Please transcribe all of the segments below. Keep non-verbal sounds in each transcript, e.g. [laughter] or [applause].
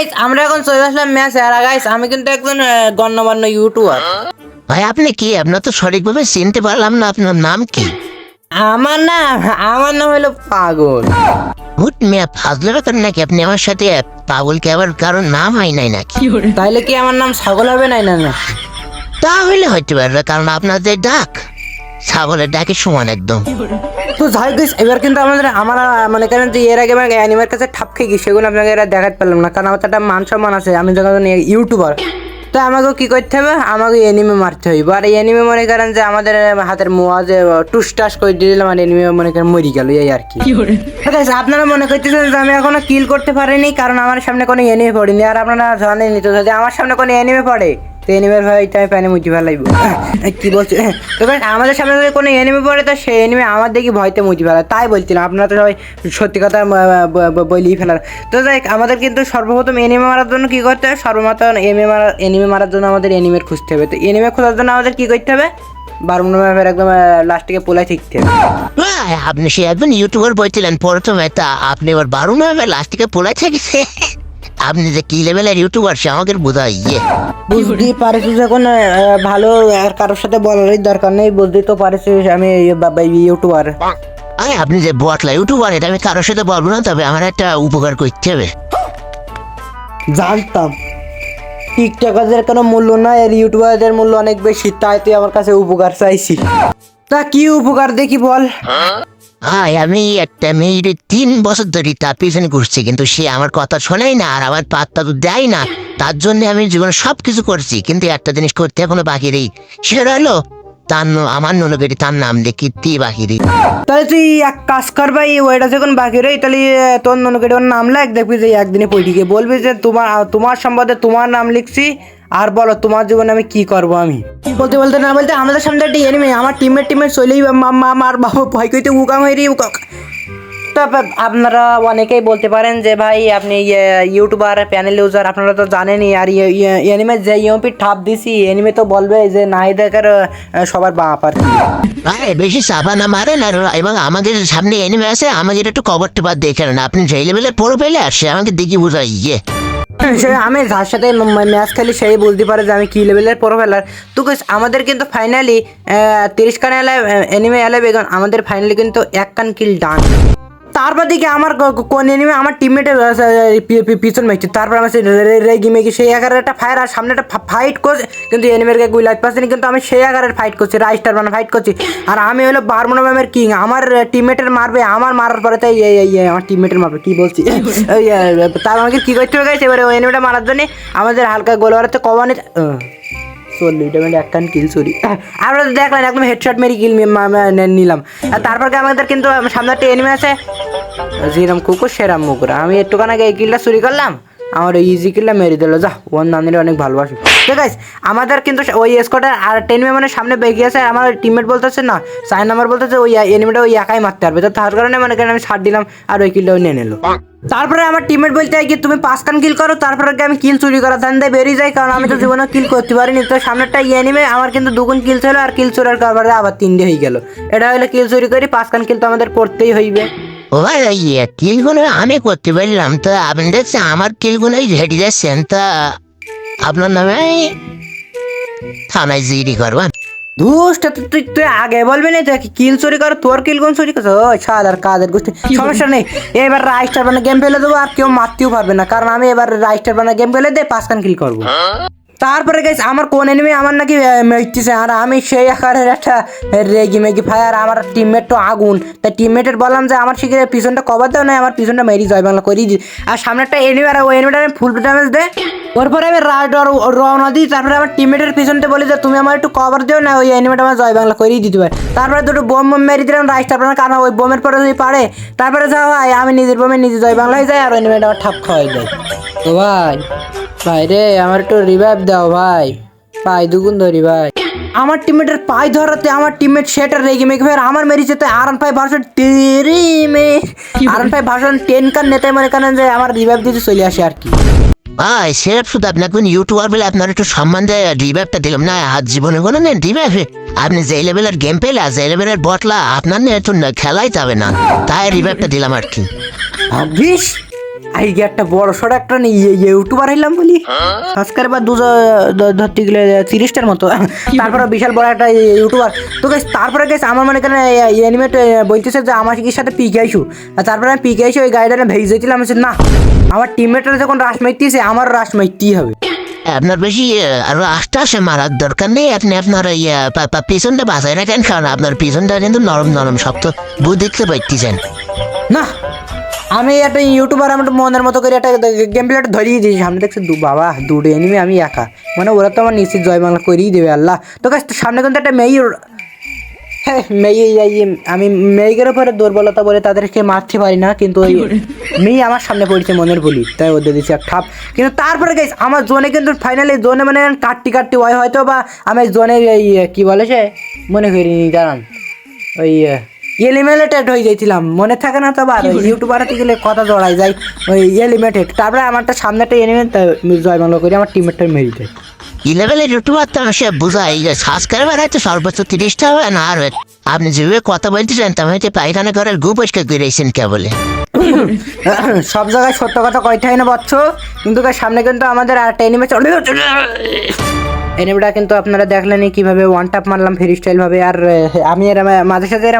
Guys আমরা এখন চলে আসলাম ম্যাচ আর গাইস আমি কিন্তু একজন আহ, গণ্যমান্য ইউটিউবার ভাই আপনি কি? আপনার তো সঠিকভাবে চিনতে পারলাম না আপনার নাম কি? আমার না আমার নাম হলো পাগল। হুট মিয়া ফাজলে ব্যাপার নাকি আপনি আমার সাথে পাগলকে আবার কারোর নাম হয় নাই নাকি? তাইলে কি আমার নাম ছাগল হবে নাই না না? তাহলে হইতে পারবে কারণ আপনাদের ডাক ছাগলের ডাকে সমান একদম। তো যাই গাইস এবার কিন্তু আমাদের আমার মনে করেন যে এর আগে আমি অ্যানিমের কাছে ঠাপ খেয়ে গেছি সেগুলো আপনাকে এরা দেখাতে পারলাম না কারণ আমার তো একটা মান সম্মান আছে আমি যখন ইউটিউবার তো আমাকেও কি করতে হবে? আমাকে এনিমে মারতে হইব। আর এনিমে মনে করেন যে আমাদের হাতের মোয়া যে টুস টাস করে দিলাম আর এনিমে মনে করেন মরি গেল এই আর কি। আপনারা মনে করতেছেন যে আমি এখনও কিল করতে পারিনি কারণ আমার সামনে কোনো এনিমে পড়েনি আর আপনারা জানেনই তো যদি আমার সামনে কোনো এনিমে পড়ে। তো এনিমের ভাই আমি প্যানে মুচি ফেলাইব কি বলছি? তো আমাদের সামনে যদি কোনো এনিমে পড়ে, তো সেই এনিমে আমার দেখি ভয়তে মুচি ফেলা তাই বলছিলাম, আপনারা তো সবাই সত্যি কথা বলেই ফেলার। তো যাই আমাদের কিন্তু সর্বপ্রথম এনিমে মারার জন্য কি করতে হবে? সর্বপ্রথম এনিমে মারা এনিমে মারার জন্য আমাদের এনিমে খুঁজতে হবে। তো এনিমে খোঁজার জন্য আমাদের কি করতে হবে? বারমুনো ম্যাপের একদম পোলাই শিখতে হবে। আপনি সে একজন ইউটিউবার বলছিলেন প্রথমে, তা আপনি এবার বারো মাসে লাস্টিকে পোলাই থাকিছে। আপনি যে কি লেভেলের ইউটিউবার সে আমাকে বোঝাই ইয়ে। বুঝতে পারছিস এখন ভালো আর কারোর সাথে বলারই দরকার নেই বুঝতেই তো পারছিস আমি বাবা ইউটিউবার। আরে আপনি যে বটলা ইউটিউবার এটা আমি কারোর সাথে বলব না তবে আমার একটা উপকার করতে হবে। জানতাম টিকটকারদের কোনো মূল্য নাই আর ইউটিউবারদের মূল্য অনেক বেশি তাই তুই আমার কাছে উপকার চাইছি তা কি উপকার দেখি বল। হাই আমি একটা মেয়ের তিন বছর ধরে তার পিছনে ঘুরছি কিন্তু সে আমার কথা শোনাই না আর আমার পাত্তা তো দেয় না। তার জন্য আমি জীবনে সব কিছু করছি, কিন্তু একটা জিনিস করতে এখনও বাকি নেই। সেটা হলো তার আমার ননবেরি তার নাম দিয়ে কীর্তি বাকি নেই তাহলে তুই এক কাজ কর ভাই ওইটা যখন বাকি রই তাহলে তোর ননকেটে ওর নাম লেখ, দেখবি যে একদিনে পৈঠিকে বলবি যে তোমার তোমার সম্বন্ধে তোমার নাম লিখছি আর বলো তোমার জীবনে আমি কি করব আমি? বলতে বলতে না বলতে আমাদের সামনে একটা এনিমি আমার টিমের টিমের চলেই আমার বাবা ভয় কইতে উকা মেরি উকা তো আপনারা অনেকেই বলতে পারেন যে ভাই আপনি ইয়ে, ইউটিউবার প্যানেল ইউজার আপনারা তো জানেনই আর এনিমে যে ইউপি ঠাপ দিছি এনিমে তো বলবে যে নাই দেখার সবার বাপ আর কি। আরে বেশি চাপা না মারেন আর এবং আমাদের সামনে এনিমে আছে আমাদের একটু কভারটা বাদ দেখে নেন। আপনি যেই লেভেলের পড়ে পেলে আর সে আমাকে দেখি বুঝাই ইয়ে। আমি যার সাথে ম্যাচ খেলি সেই বলতে পারে যে আমি কি লেভেলের প্রোফাইলার তো guys, আমাদের কিন্তু ফাইনালি তিরিশ কান এনিমে এলাই বেগন আমাদের ফাইনালি কিন্তু এক কান কিল ডান তারপর দিকে আমার কোন এনিমে আমার টিমমেটের পিছন মারছে। তারপর আমার সেই রেগি মেগি সেই আকারের একটা ফায়ার আর সামনে একটা ফাইট করছে। কিন্তু এনিমের গায়ে গুই লাগতে পারছে কিন্তু আমি সেই আকারের ফাইট করছি রাইস্টার মানে ফাইট করছি। আর আমি হলো বারমোনা ম্যামের কিং আমার টিমমেটের মারবে আমার মারার পরে তাই এই এই এই, আমার টিমমেটের মারবে কি বলছি? তার আমাকে কি করতে হবে? এবারে ওই এনিমেটা মারার জন্য আমাদের হালকা গোল মারাতে কমানে চল্লিশ মিনিট এক কান কিল চুরি। আমরা তো দেখলাম, একদম হেডশট মেরি কিল নিলাম। আর তারপর আমাদের কিন্তু, সামনে একটা এনিমে আছে? যেরম কুকুর, সেরাম মুকুর। আমি একটুখানি আগে এই কিলটা চুরি করলাম। আমার ওই ইজি কিলটা মেরে দিল। যা, ওর নানির অনেক ভালোবাসি। ঠিক আছে আমাদের কিন্তু ওই স্কোয়াডের আর টেন মানে সামনে বেগে আছে। আমার টিমমেট বলতেছে, না, চার নাম্বার বলতেছে, ওই এনিমেটা ওই একাই মারতে পারবে। তো তার কারণে মনে আমি ছাড় দিলাম আর ওই কিলটা ওই নিয়ে নিল। তারপরে আমার টিমমেট বলতে হয় কি, তুমি পাঁচ কান কিল করো, তারপরে আমি কিল চুরি করা ধান্দায় বেরিয়ে যাই? কারণ আমি তো জীবনে কিল করতে পারিনি। তো সামনেরটা ইয়ে নিবে আমার কিন্তু দুগুণ কিল ছিল, আর কিল চুরার কারবারে আবার তিনটে হয়ে গেল। এটা হলে কিল চুরি করি, পাঁচ কান কিল তো আমাদের করতেই হইবে। ও ভাই ইয়ে কিলগুলো আমি করতে পারলাম। তো আপনি দেখছেন আমার কিলগুলোই রেডি যাচ্ছেন। তা আপনার নামে থানায় জিডি করবেন দুষ্ট তুই আগে বলবি না যে কিল চুরি করো তোর কিল কোন চুরি করছ? ওই সাদার কাদের গোষ্ঠী। সমস্যা নেই এবার রাইস্টার বানা গেম ফেলে দেবো আর কেউ মারতেও পারবে না কারণ আমি এবার রাইস্টার বানা গেম ফেলে দিয়ে পাঁচ কান কিল করব তারপরে গেছে আমার কোন এনিমি আমার নাকি মেঘতেছে আর আমি সেই আকারের একটা রেগি মেগি ফায়ার আমার টিমমেট তো আগুন। তাই টিমমেটের বললাম যে, আমার শিখে পিছনটা কভার দাও না আমার পিছনটা মেরি জয় বাংলা দিই আর সামনে একটা এনিমি আর ওই এনিমিটা আমি ফুল ড্যামেজ দে ওরপরে আমি রওনা দিই। তারপরে আমার টিমমেটের পিছনতে বলি যে, তুমি আমার একটু কভার দিও না ওই এনিমিটা আমার জয় বাংলা করিয়ে দিতে পারে। তারপরে দুটো বোম বোম মেরে দিলাম রাইস্টার বানা কারণ ওই বোমের পরে যদি পারে, তারপরে যা হয়, আমি নিজের বোমে নিজে জয় বাংলায় যাই, আর এনিমিটা আমার ঠাপ খাওয়াই যায় তো ভাই ভাই রে আমার একটু রিভাইভ দাও ভাই। পাই দুগুণ ধরি ভাই। আমার টিমমেটের পাই ধরাতে আমার টিমমেট সেটা রেগে মেগে ফের আমার মেরিছে তো আর পাই ভার্সন তেরি মে। আর পাই ভার্সন টেন কার নেতায় মনে করেন যে আমার রিভাইভ দিতে চলে আসে আর কি। ভাই সেরপ শুধু আপনাকে ইউটিউবার বলে আপনার একটু সম্মান দেয় রিভাইভটা দিলাম না হাত জীবনে কোনো নেন রিভাইভ আপনি যে লেভেলের গেম পেলে যে লেভেলের বটলা আপনার নিয়ে একটু না- খেলাই যাবে না। তাই রিভাইভটা দিলাম আর কি। ভাবিস আইগে একটা বড় সড়ো একটা নি- ইয়ে- ইউটিউবার হইলাম বলি। সাবস্ক্রাইবার দুশো দ- ধরতে গেলে তিরিশটার মতো। তারপরে বিশাল বড় একটা ইউটিউবার তো guys, তারপরে গেছে আমার মনে করেন অ্যানিমেট বলতেছে যে আমার কি সাথে পিকে আইসু? আর তারপরে আমি পিকে আইসু ওই গাড়িটা ভেজে দিয়েছিলাম না আমার টিমমেটরা যখন রাস মারতেছে আমার রাস মারতেই হবে। আপনার বেশি আসে মারার দরকার নেই। আপনি আপনার ইয়ে, পিছনটা বাঁচাই রাখেন কারণ আপনার পিছনটা কিন্তু নরম নরম শক্ত। বুঝ দেখতে পাইতেছেন। না আমি একটা ইউটিউবার আমার মনের মতো করে একটা গেম প্লেটা ধরিয়ে দিয়েছি। সামনে দেখছি দু বাবা দুটো এনিমি আমি একা। মানে ওরা তো আমার নিশ্চিত জয় বাংলা করেই দেবে আল্লাহ। তো সামনে কিন্তু একটা মেয়ে হ্যাঁ মেয়ে আমি মেয়েদের উপরে দুর্বলতা বলে তাদেরকে মারতে পারি না কিন্তু ওই মেয়ে আমার সামনে পড়েছে মনের বলি তাই ওদের দিচ্ছে এক ঠাপ। কিন্তু তারপরে গেছি আমার জোনে কিন্তু ফাইনালি জোনে মানে কাটটি কাটটি হয় হয়তো বা আমি জোনে এই কি বলে সে? মনে করিনি দাঁড়ান। ওই এলিমিনেটেড হয়ে যাইছিলাম মনে থাকে না তো আবার ইউটিউবারতে গেলে কথা জড়াই যায় ওই এলিমিনেটেড তারপরে আমারটা সামনে একটা এলিমেন্ট জয় বাংলা করে আমার টিমমেটটা মেরে দেয়। ই লেভেলের ইউটিউবার তো সে বোঝায় যে সাবস্ক্রাইবার হয়তো সর্বোচ্চ তিরিশটা হবে না আর আপনি যেভাবে কথা বলতেছেন তেমন হয়তো পায়খানা করার গু পরিষ্কার করে কে বলে [coughs] সব জায়গায় সত্য কথা কইতে হয় না বচ্চ কিন্তু তার সামনে কিন্তু আমাদের আর একটা এনিমে চলে এনিমেটা কিন্তু আপনারা দেখলেনই কীভাবে ওয়ান টাপ মারলাম ফ্রি স্টাইল ভাবে। আর আমি এর মাঝে সাথে এর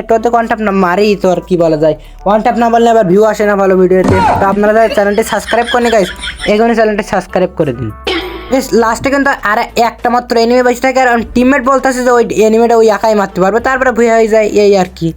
একটু অর্ধেক ওয়ান টাপ না মারি তো আর কি বলা যায়। ওয়ান টাপ না বললে আবার ভিউ আসে না ভালো ভিডিওতে। তো আপনারা চ্যানেলটি সাবস্ক্রাইব করেন গাইস এখনই চ্যানেলটি সাবস্ক্রাইব করে দিন। লাস্টে কিন্তু আর একটা মাত্র এনিমে বেঁচে থাকে, আর টিমমেট বলতেছে যে ওই এনিমেটা ওই একাই মারতে পারবে, তারপরে ভুয়া হয়ে যায়, এই আর কি।